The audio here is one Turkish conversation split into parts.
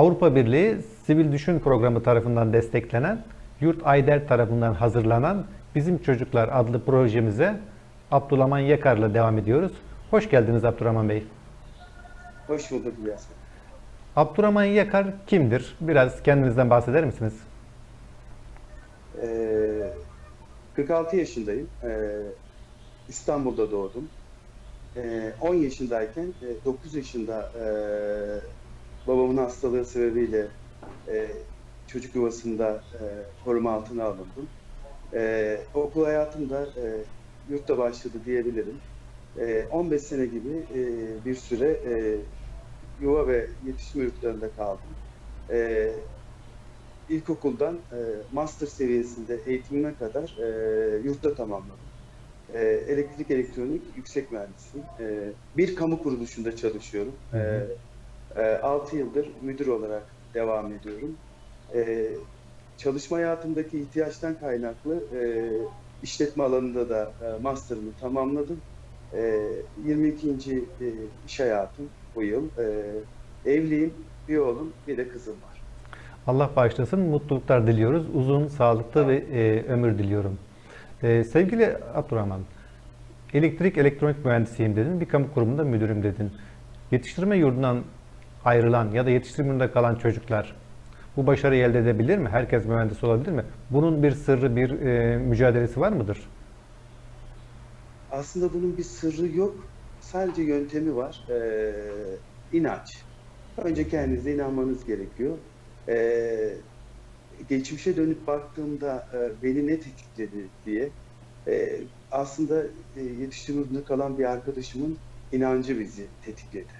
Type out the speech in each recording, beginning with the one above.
Avrupa Birliği Sivil Düşün Programı tarafından desteklenen, Yurt Ayder tarafından hazırlanan Bizim Çocuklar adlı projemize Abdurrahman Yakar'la devam ediyoruz. Hoş geldiniz Abdurrahman Bey. Hoş bulduk İlyas. Abdurrahman Yakar kimdir? Biraz kendinizden bahseder misiniz? Ee, 46 yaşındayım. Ee, İstanbul'da doğdum. Ee, 10 yaşındayken, e, 9 yaşında e, babamın hastalığı sebebiyle e, çocuk yuvasında e, koruma altına alındım. E, okul hayatım da e, yurtta başladı diyebilirim. E, 15 sene gibi e, bir süre e, yuva ve yetişme yurtlarında kaldım. E, ilkokuldan e, master seviyesinde eğitimime kadar e, yurtta tamamladım. E, elektrik elektronik yüksek mühendisiyim. E, bir kamu kuruluşunda çalışıyorum. Hı hı. E, e, 6 yıldır müdür olarak devam ediyorum. E, çalışma hayatımdaki ihtiyaçtan kaynaklı e, işletme alanında da e, master'ımı tamamladım. E, 22. e, iş hayatım bu yıl. Evliyim, bir oğlum, bir de kızım var. Allah bağışlasın, mutluluklar diliyoruz. Uzun, sağlıklı ve ömür diliyorum. Sevgili Abdurrahman, elektrik elektronik mühendisiyim dedin, bir kamu kurumunda müdürüm dedin. Yetiştirme yurdundan ayrılan ya da yetiştirme yurdunda kalan çocuklar bu başarıyı elde edebilir mi? Herkes mühendis olabilir mi? Bunun bir sırrı, bir e, mücadelesi var mıdır? Aslında bunun bir sırrı yok. Sadece yöntemi var. Ee, inanç. Önce kendinize inanmanız gerekiyor. Ee, geçmişe dönüp baktığımda e, beni ne tetikledi diye e, aslında e, yetiştirmede kalan bir arkadaşımın inancı bizi tetikledi.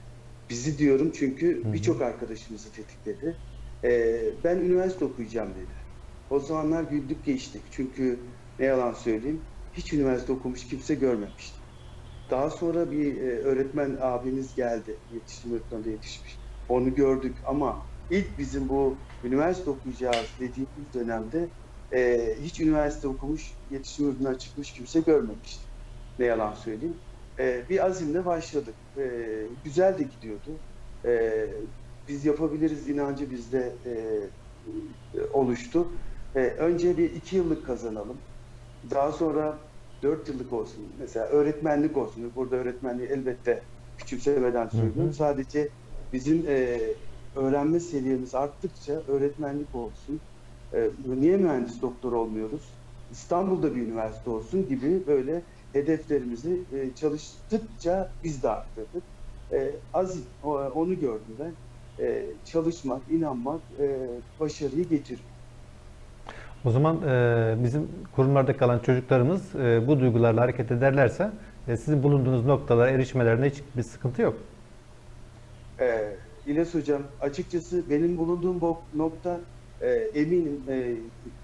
Bizi diyorum çünkü birçok arkadaşımızı tetikledi. Ee, ben üniversite okuyacağım dedi. O zamanlar güldük geçtik. Çünkü ne yalan söyleyeyim, hiç üniversite okumuş kimse görmemiştim. Daha sonra bir e, öğretmen abimiz geldi, yetiştirme öğretmeninde yetişmiş. Onu gördük ama ilk bizim bu üniversite okuyacağız dediğimiz dönemde e, hiç üniversite okumuş, yetiştirme öğretmeninden çıkmış kimse görmemiştim. Ne yalan söyleyeyim. E, bir azimle başladık. E, güzel de gidiyordu. E, biz yapabiliriz inancı bizde e, oluştu. E, önce bir iki yıllık kazanalım. Daha sonra dört yıllık olsun. Mesela öğretmenlik olsun. Burada öğretmenliği elbette küçümsemeden söylüyorum. Hı hı. Sadece bizim e, öğrenme seviyemiz arttıkça öğretmenlik olsun. E, niye mühendis doktor olmuyoruz? İstanbul'da bir üniversite olsun gibi böyle hedeflerimizi e, çalıştıkça biz de arttırdık. E, o- onu gördüm ben. E, çalışmak, inanmak e, başarıyı getiriyor. O zaman e, bizim kurumlarda kalan çocuklarımız e, bu duygularla hareket ederlerse e, sizin bulunduğunuz noktalara erişmelerinde hiçbir sıkıntı yok. Ee, İlyas Hocam, açıkçası benim bulunduğum bu nokta e, eminim e,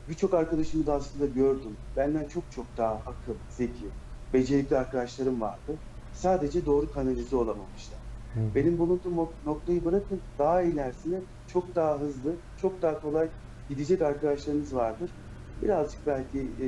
birçok arkadaşımı da aslında gördüm. Benden çok çok daha akıl, zeki, becerikli arkadaşlarım vardı. Sadece doğru kanalize olamamışlar. Hı. Benim bulunduğum nok- noktayı bırakın daha ilerisine çok daha hızlı, çok daha kolay gidecek arkadaşlarınız vardır. Birazcık belki e,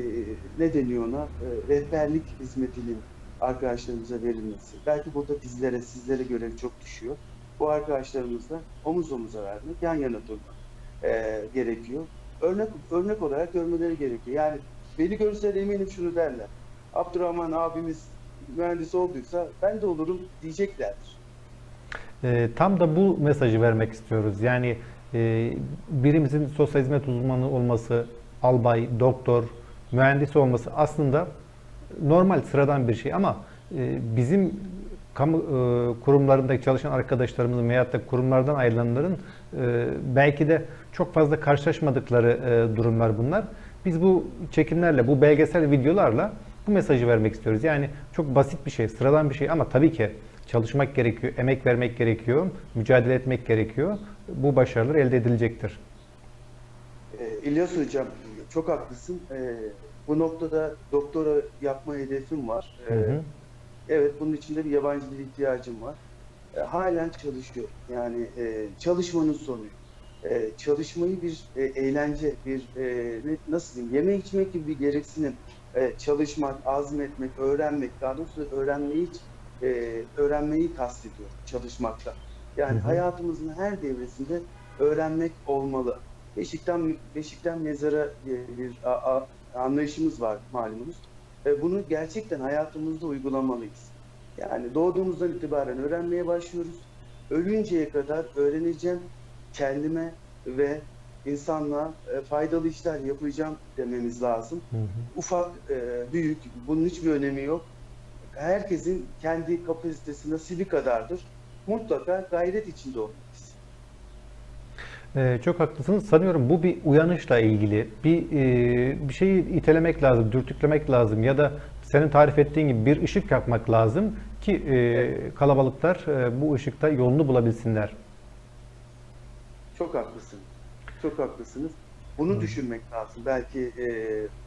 ne deniyor ona e, rehberlik hizmetinin arkadaşlarımıza verilmesi. Belki burada bizlere, sizlere görev çok düşüyor. Bu arkadaşlarımızla omuz omuza vermek, yan yana durmak e, gerekiyor. Örnek örnek olarak görmeleri gerekiyor. Yani beni görürse eminim şunu derler. Abdurrahman abimiz mühendis olduysa ben de olurum diyeceklerdir. E, tam da bu mesajı vermek istiyoruz. Yani e, birimizin sosyal hizmet uzmanı olması, albay, doktor, mühendis olması aslında normal, sıradan bir şey ama e, bizim kamu e, kurumlarındaki çalışan arkadaşlarımızın veyahut da kurumlardan ayrılanların e, belki de çok fazla karşılaşmadıkları e, durumlar bunlar. Biz bu çekimlerle, bu belgesel videolarla bu mesajı vermek istiyoruz. Yani çok basit bir şey, sıradan bir şey ama tabii ki çalışmak gerekiyor, emek vermek gerekiyor, mücadele etmek gerekiyor. Bu başarılar elde edilecektir. E, İlyas Hocam çok haklısın. E, bu noktada doktora yapma hedefim var. E, Hı hı. Evet bunun için de bir yabancı dil ihtiyacım var. Halen çalışıyorum. Yani e, çalışmanın sonu. çalışmayı bir e, eğlence, bir e, nasıl diyeyim, yeme içmek gibi bir gereksinim. E, çalışmak, azmetmek, öğrenmek, daha doğrusu öğrenmeyi e, öğrenmeyi kastediyorum çalışmakta. Yani Hı hı. hayatımızın her devresinde öğrenmek olmalı. Beşikten Beşikten mezara diye bir a- a- anlayışımız var malumunuz. E, bunu gerçekten hayatımızda uygulamalıyız. Yani doğduğumuzdan itibaren öğrenmeye başlıyoruz. Ölünceye kadar öğreneceğim, kendime ve insanlığa e, faydalı işler yapacağım dememiz lazım. Hı hı. Ufak, e, büyük, bunun hiçbir önemi yok. Herkesin kendi kapasitesi nasibi kadardır. Mutlaka gayret içinde olmalıyız. Ee, çok haklısınız. Sanıyorum bu bir uyanışla ilgili. Bir e, bir şeyi itelemek lazım, dürtüklemek lazım ya da senin tarif ettiğin gibi bir ışık yakmak lazım ki e, kalabalıklar e, bu ışıkta yolunu bulabilsinler. Çok haklısın. Çok haklısınız. Bunu düşünmek lazım. Belki e,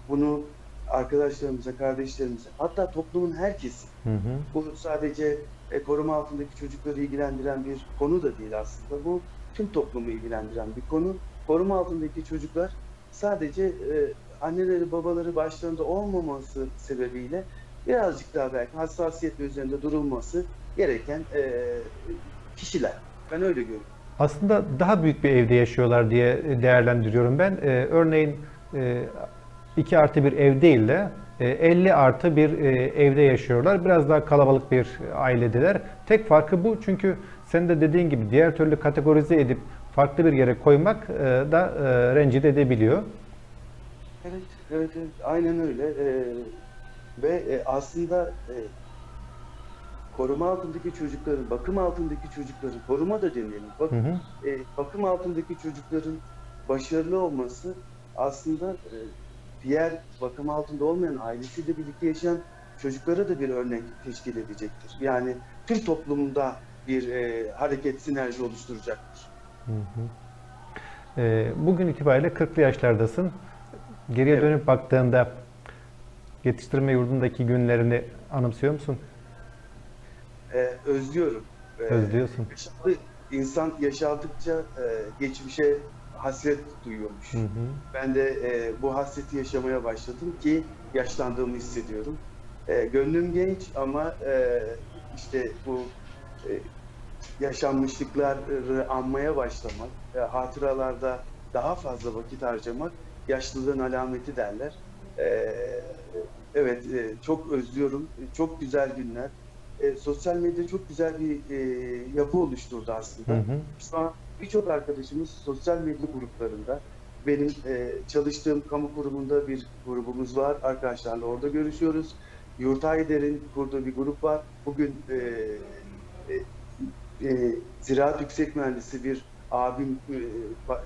bunu arkadaşlarımıza, kardeşlerimize, hatta toplumun herkesi. Hı hı. Bu sadece e, koruma altındaki çocukları ilgilendiren bir konu da değil aslında. Bu tüm toplumu ilgilendiren bir konu. Koruma altındaki çocuklar sadece e, anneleri, babaları başlarında olmaması sebebiyle birazcık daha belki hassasiyetle üzerinde durulması gereken e, kişiler. Ben öyle görüyorum. Aslında daha büyük bir evde yaşıyorlar diye değerlendiriyorum ben. Ee, örneğin 2 artı bir ev değil de e, 50 artı bir e, evde yaşıyorlar. Biraz daha kalabalık bir ailedeler. Tek farkı bu çünkü sen de dediğin gibi diğer türlü kategorize edip farklı bir yere koymak e, da e, rencide edebiliyor. Evet, evet, evet. Aynen öyle. Ee, ve e, aslında e, koruma altındaki çocukların, bakım altındaki çocukların, koruma da demeyelim, bak, Hı hı. e, bakım altındaki çocukların başarılı olması aslında e, diğer bakım altında olmayan ailesiyle birlikte yaşayan çocuklara da bir örnek teşkil edecektir. Yani tüm toplumda bir e, hareket sinerji oluşturacaktır. Hı hı. Ee, Bugün itibariyle 40'lı yaşlardasın. Geriye Evet. dönüp baktığında yetiştirme yurdundaki günlerini anımsıyor musun? E, özlüyorum. E, Özlüyorsun. Yaşadı, insan yaşaldıkça e, geçmişe hasret duyuyormuş. Hı hı. Ben de e, bu hasreti yaşamaya başladım ki yaşlandığımı hissediyorum. E, gönlüm genç ama e, işte bu e, yaşanmışlıkları anmaya başlamak, e, hatıralarda daha fazla vakit harcamak yaşlılığın alameti derler. E, evet, e, çok özlüyorum. Çok güzel günler. E, sosyal medya çok güzel bir e, yapı oluşturdu aslında. Hı hı. Şu an birçok arkadaşımız sosyal medya gruplarında. Benim e, çalıştığım kamu kurumunda bir grubumuz var. Arkadaşlarla orada görüşüyoruz. Yurtayder'in kurduğu bir grup var. Bugün e, e, e, Ziraat Yüksek Mühendisi bir abim e,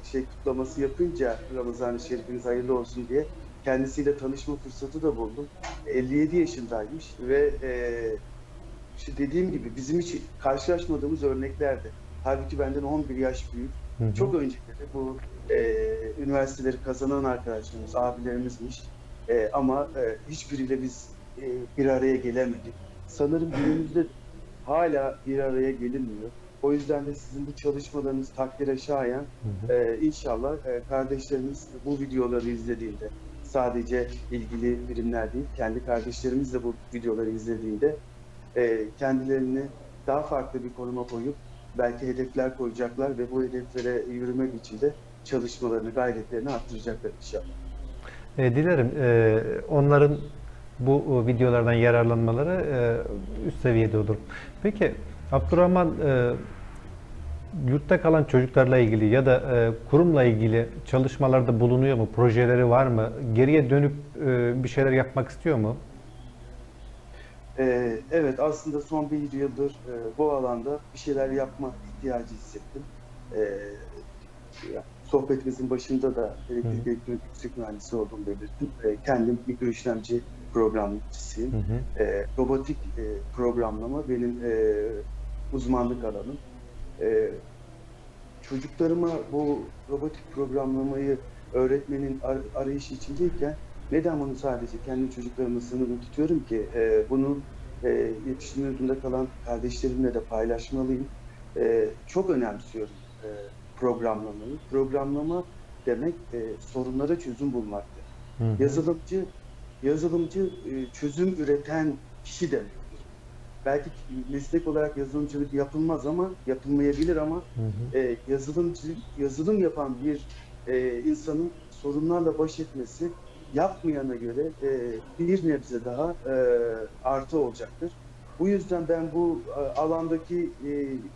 şey kutlaması yapınca Ramazan-ı Şerifiniz hayırlı olsun diye kendisiyle tanışma fırsatı da buldum. 57 yaşındaymış ve e, işte dediğim gibi bizim hiç karşılaşmadığımız örneklerdi. Halbuki benden 11 yaş büyük. Hı hı. Çok önceleri bu e, üniversiteleri kazanan arkadaşlarımız, abilerimizmiş. E, ama e, hiçbiriyle biz e, bir araya gelemedik. Sanırım günümüzde hala bir araya gelinmiyor. O yüzden de sizin bu çalışmalarınız takdire şayan. Hı hı. Ee, inşallah e, kardeşlerimiz bu videoları izlediğinde sadece ilgili birimler değil, kendi kardeşlerimiz de bu videoları izlediğinde e, kendilerini daha farklı bir konuma koyup belki hedefler koyacaklar ve bu hedeflere yürümek için de çalışmalarını, gayretlerini arttıracaklar inşallah. E, dilerim e, onların bu e, videolardan yararlanmaları e, üst seviyede olur. Peki Abdurrahman e, yurtta kalan çocuklarla ilgili ya da e, kurumla ilgili çalışmalarda bulunuyor mu? Projeleri var mı? Geriye dönüp e, bir şeyler yapmak istiyor mu? Ee, evet aslında son bir yıldır e, bu alanda bir şeyler yapma ihtiyacı hissettim. Ee, sohbetimizin başında da elektrik elektronik yüksek mühendisi olduğumu belirttim. Ee, kendim mikro işlemci programcısıyım. Hı hı. Ee, robotik e, programlama benim e, uzmanlık alanım. Ee, çocuklarıma bu robotik programlamayı öğretmenin ar- arayışı içindeyken neden bunu sadece kendi çocuklarıma sınırlı tutuyorum ki Ee, bunu e, yetiştirme yurdunda kalan kardeşlerimle de paylaşmalıyım. Ee, çok önemsiyorum e, programlamayı. Programlama demek e, sorunlara çözüm bulmaktır. Hı hı. Yazılımcı yazılımcı e, çözüm üreten kişi demektir. belki meslek olarak yazılımcılık yapılmaz ama yapılmayabilir ama Hı hı. e, yazılımcılık yazılım yapan bir e, insanın sorunlarla baş etmesi yapmayana göre e, bir nebze daha e, artı olacaktır. Bu yüzden ben bu e, alandaki e,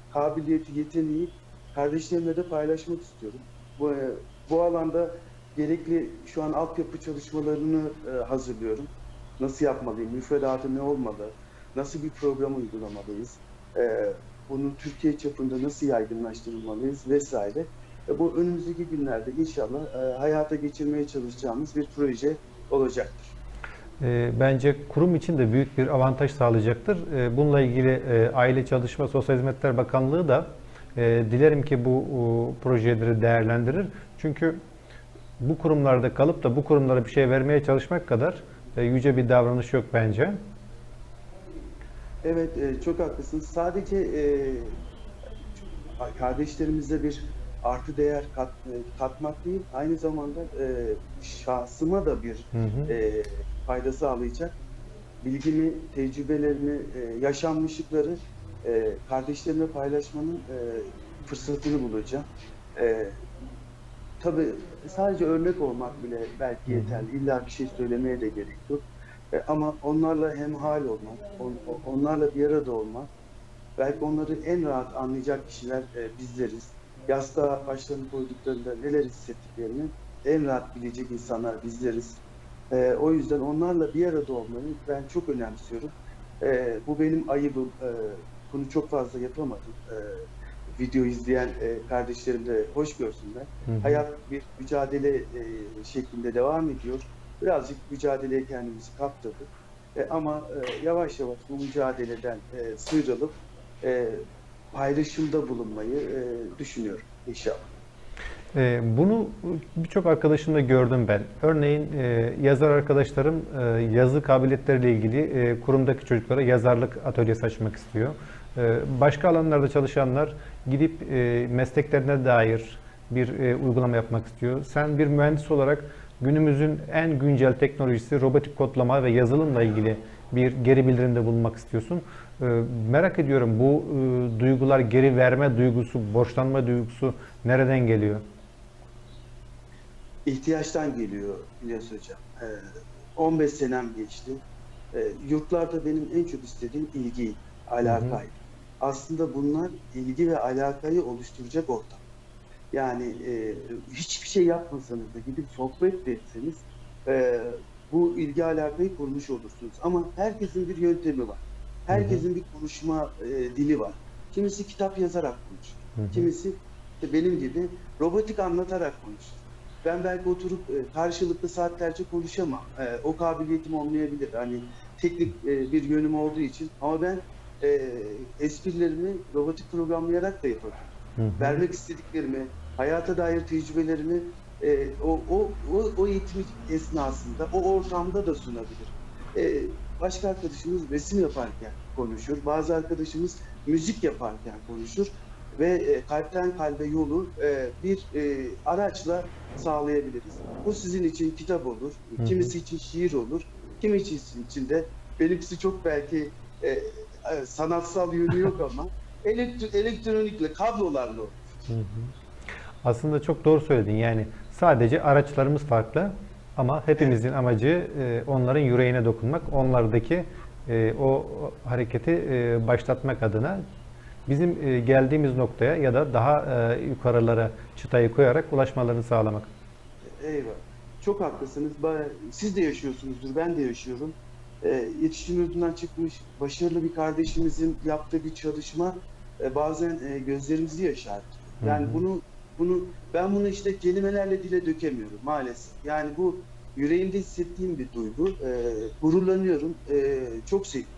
kabiliyeti, yeteneği kardeşlerimle de paylaşmak istiyorum. Bu, e, bu alanda gerekli şu an altyapı çalışmalarını e, hazırlıyorum. Nasıl yapmalıyım, müfredatı ne olmalı, nasıl bir program uygulamalıyız, e, bunu Türkiye çapında nasıl yaygınlaştırmalıyız vesaire. E, bu önümüzdeki günlerde inşallah e, hayata geçirmeye çalışacağımız bir proje olacaktır. E, Bence kurum için de büyük bir avantaj sağlayacaktır. E, Bununla ilgili e, Aile Çalışma Sosyal Hizmetler Bakanlığı da e, dilerim ki bu o, projeleri değerlendirir. Çünkü bu kurumlarda kalıp da bu kurumlara bir şey vermeye çalışmak kadar e, yüce bir davranış yok bence. Evet, e, çok haklısınız. Sadece e, kardeşlerimize bir artı değer kat, e, katmak değil, aynı zamanda e, şahsıma da bir Hı hı. e, fayda sağlayacak. Bilgimi, tecrübelerimi, e, yaşanmışlıkları e, kardeşlerimle paylaşmanın e, fırsatını bulacağım. E, tabii sadece örnek olmak bile belki yeterli. İlla bir şey söylemeye de gerek yok. E, ama onlarla hemhal olmak, on- onlarla bir arada olmak, belki onları en rahat anlayacak kişiler e, bizleriz. Yastığa başlarını koyduklarında neler hissettiklerini en rahat bilecek insanlar bizleriz. E, o yüzden onlarla bir arada olmayı ben çok önemsiyorum. E, bu benim ayıbım. E, bunu çok fazla yapamadım. E, video izleyen e, kardeşlerim de hoş görsünler. Hı hı. Hayat bir mücadele e, şeklinde devam ediyor. Birazcık mücadeleye kendimizi kaptırdık. E, ama e, yavaş yavaş bu mücadeleden e, sıyrılıp e, paylaşımda bulunmayı e, düşünüyorum inşallah. E, Bunu birçok arkadaşımda gördüm ben. Örneğin e, yazar arkadaşlarım e, yazı kabiliyetleriyle ilgili e, kurumdaki çocuklara yazarlık atölyesi açmak istiyor. E, Başka alanlarda çalışanlar gidip e, mesleklerine dair bir e, uygulama yapmak istiyor. Sen bir mühendis olarak günümüzün en güncel teknolojisi robotik kodlama ve yazılımla ilgili bir geri bildirimde bulunmak istiyorsun. E, Merak ediyorum bu e, duygular geri verme duygusu, borçlanma duygusu nereden geliyor? ihtiyaçtan geliyor İlyas Hocam. Ee, 15 senem geçti. Ee, yurtlarda benim en çok istediğim ilgi, alakaydı. Aslında bunlar ilgi ve alakayı oluşturacak ortam. Yani e, hiçbir şey yapmasanız da gidip sohbet de etseniz e, bu ilgi alakayı kurmuş olursunuz. Ama herkesin bir yöntemi var. Herkesin bir konuşma e, dili var. Kimisi kitap yazarak konuşur. Hı hı. Kimisi de benim gibi robotik anlatarak konuşur. Ben belki oturup e, karşılıklı saatlerce konuşamam. E, o kabiliyetim olmayabilir. Hani teknik e, bir yönüm olduğu için. Ama ben e, esprilerimi robotik programlayarak da yapabilirim. Hı hı. Vermek istediklerimi, hayata dair tecrübelerimi e, o, o, o, o eğitim esnasında, o ortamda da sunabilir. E, başka arkadaşımız resim yaparken konuşur. Bazı arkadaşımız müzik yaparken konuşur ve e, kalpten kalbe yolu e, bir e, araçla sağlayabiliriz. Bu sizin için kitap olur, Hı hı. kimisi için şiir olur, kimisi için de benimkisi çok belki e, e, sanatsal yönü yok ama elektro- elektronikle, kablolarla olur. Hı hı. Aslında çok doğru söyledin. Yani sadece araçlarımız farklı ama hepimizin amacı e, onların yüreğine dokunmak, onlardaki e, o hareketi e, başlatmak adına bizim e, geldiğimiz noktaya ya da daha e, yukarılara çıtayı koyarak ulaşmalarını sağlamak. Eyvallah. Çok haklısınız. Siz de yaşıyorsunuzdur, ben de yaşıyorum. Ee, yetişkin yurdundan çıkmış başarılı bir kardeşimizin yaptığı bir çalışma e, bazen e, gözlerimizi yaşartıyor. Yani Hı hı. bunu bunu ben bunu işte kelimelerle dile dökemiyorum maalesef. Yani bu yüreğimde hissettiğim bir duygu. Ee, gururlanıyorum. Ee, çok seviyorum.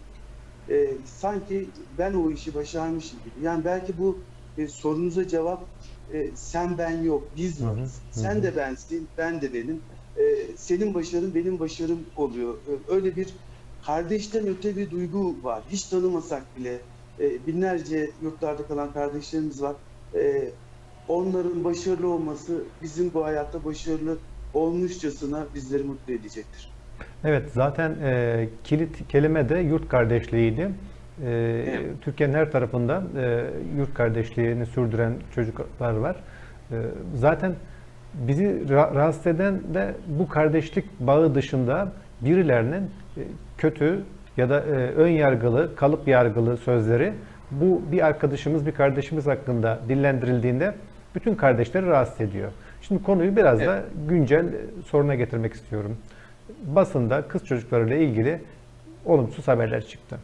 Ee, sanki ben o işi başarmışım gibi. Yani belki bu e, sorunuza cevap e, sen ben yok, biz varız. hı Sen hı. de bensin, ben de benim. E, senin başarın benim başarım oluyor. E, öyle bir kardeşten öte bir duygu var. Hiç tanımasak bile e, binlerce yurtlarda kalan kardeşlerimiz var. E, onların başarılı olması bizim bu hayatta başarılı olmuşçasına bizleri mutlu edecektir. Evet zaten e, kilit kelime de yurt kardeşliğiydi. Ee, Türkiye'nin her tarafında e, yurt kardeşliğini sürdüren çocuklar var. Ee, zaten bizi ra- rahatsız eden de bu kardeşlik bağı dışında birilerinin e, kötü ya da e, ön yargılı, kalıp yargılı sözleri bu bir arkadaşımız, bir kardeşimiz hakkında dillendirildiğinde bütün kardeşleri rahatsız ediyor. Şimdi konuyu biraz da güncel soruna getirmek istiyorum. Basında kız çocuklarıyla ilgili olumsuz haberler çıktı.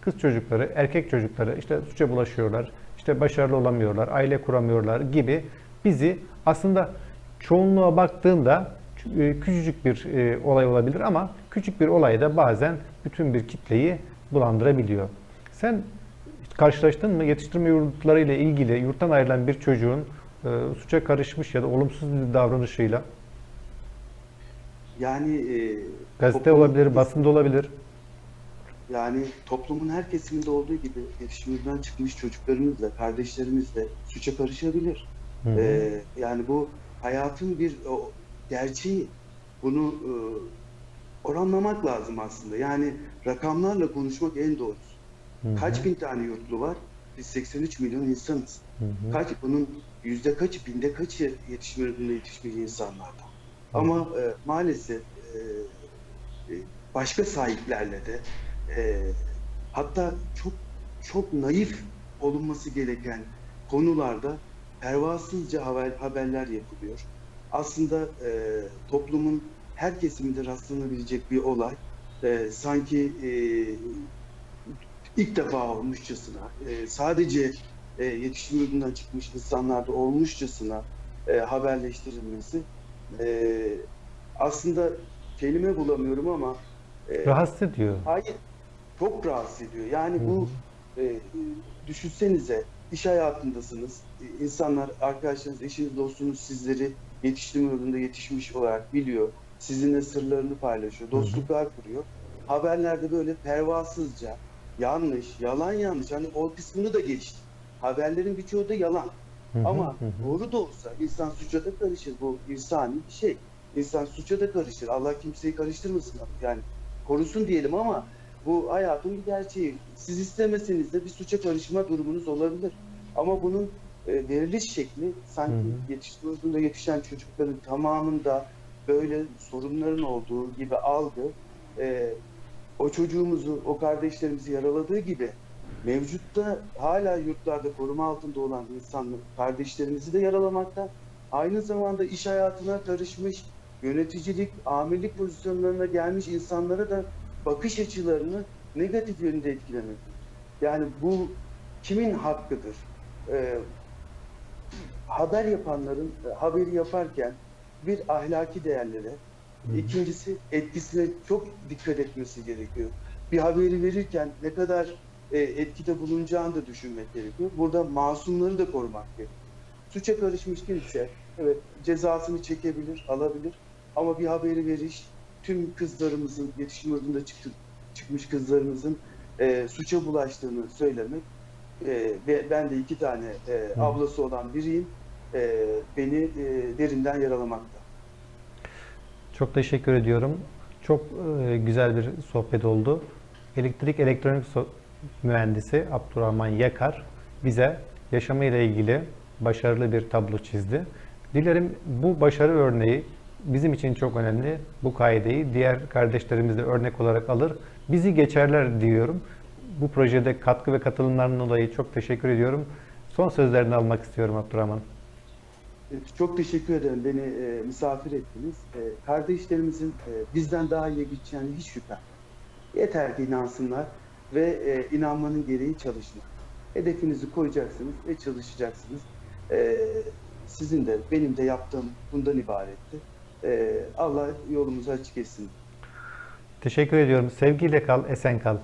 Kız çocukları, erkek çocukları işte suça bulaşıyorlar, işte başarılı olamıyorlar, aile kuramıyorlar gibi bizi aslında çoğunluğa baktığında e, küçücük bir e, olay olabilir ama küçük bir olay da bazen bütün bir kitleyi bulandırabiliyor. Sen karşılaştın mı yetiştirme yurtları ile ilgili yurttan ayrılan bir çocuğun e, suça karışmış ya da olumsuz bir davranışıyla Yani e, gazete olabilir, basında olabilir. Yani toplumun her kesiminde olduğu gibi yetişimden çıkmış çocuklarımızla, kardeşlerimizle suça karışabilir. Hı hı. Ee, yani bu hayatın bir o, gerçeği. Bunu e, oranlamak lazım aslında. Yani rakamlarla konuşmak en doğrusu. Hı hı. Kaç bin tane yurtlu var? Biz 83 milyon insanız. Hı hı. Kaç bunun yüzde kaçı, binde kaçı yetişme yurdunda yetişmiş insanlardan. Ama e, maalesef e, e, başka sahiplerle de e, hatta çok çok naif olunması gereken konularda pervasızca haber, haberler yapılıyor. Aslında e, toplumun her kesiminde rastlanabilecek bir olay. E, sanki e, ilk defa olmuşçasına, e, sadece e, yetişim yurdundan çıkmış insanlarda olmuşçasına e, haberleştirilmesi e, aslında kelime bulamıyorum ama e, Rahatsız ediyor. hayır çok rahatsız ediyor. Yani bu e, düşünsenize iş hayatındasınız. E, insanlar, arkadaşlarınız, eşiniz, dostunuz sizleri yetiştirme yolunda yetişmiş olarak biliyor. Sizinle sırlarını paylaşıyor. Dostluklar kuruyor. Haberlerde böyle pervasızca yanlış, yalan yanlış. Hani o kısmını da geçti. Haberlerin birçoğu da yalan. Hı hı, Ama hı doğru da olsa insan suça da karışır. Bu insani bir şey. İnsan suça da karışır. Allah kimseyi karıştırmasın. Yani korusun diyelim ama bu hayatın bir gerçeği. Siz istemeseniz de bir suça karışma durumunuz olabilir. Ama bunun e, veriliş şekli sanki Hı hı. yetiştirildiğinde yetişen çocukların tamamında böyle sorunların olduğu gibi algı e, o çocuğumuzu, o kardeşlerimizi yaraladığı gibi mevcutta hala yurtlarda koruma altında olan insanlar kardeşlerimizi de yaralamakta. Aynı zamanda iş hayatına karışmış, yöneticilik, amirlik pozisyonlarına gelmiş insanlara da bakış açılarını negatif yönde etkilemekte. Yani bu kimin hakkıdır? Ee, haber yapanların e, haberi yaparken bir ahlaki değerlere, hı. ikincisi etkisine çok dikkat etmesi gerekiyor. Bir haberi verirken ne kadar e, etkide bulunacağını da düşünmek gerekiyor. Burada masumları da korumak gerekiyor. Suça karışmış kimse evet cezasını çekebilir, alabilir ama bir haberi veriş tüm kızlarımızın yetişim yurdunda çıktı, çıkmış kızlarımızın e, suça bulaştığını söylemek e, ve ben de iki tane e, ablası olan biriyim e, beni e, derinden yaralamakta. Çok teşekkür ediyorum. Çok e, güzel bir sohbet oldu. Elektrik elektronik mühendisi Abdurrahman Yakar bize yaşamıyla ilgili başarılı bir tablo çizdi. Dilerim bu başarı örneği bizim için çok önemli. Bu kaideyi diğer kardeşlerimiz de örnek olarak alır. Bizi geçerler diyorum. Bu projede katkı ve katılımlarından dolayı çok teşekkür ediyorum. Son sözlerini almak istiyorum Abdurrahman. Çok teşekkür ederim. Beni e, misafir ettiniz. E, kardeşlerimizin e, bizden daha iyi gideceğine hiç şüphem. Yeter ki inansınlar ve e, inanmanın gereği çalışmak. Hedefinizi koyacaksınız ve çalışacaksınız. E, sizin de benim de yaptığım bundan ibaretti. E, Allah yolumuzu açık etsin. Teşekkür ediyorum. Sevgiyle kal, esen kal.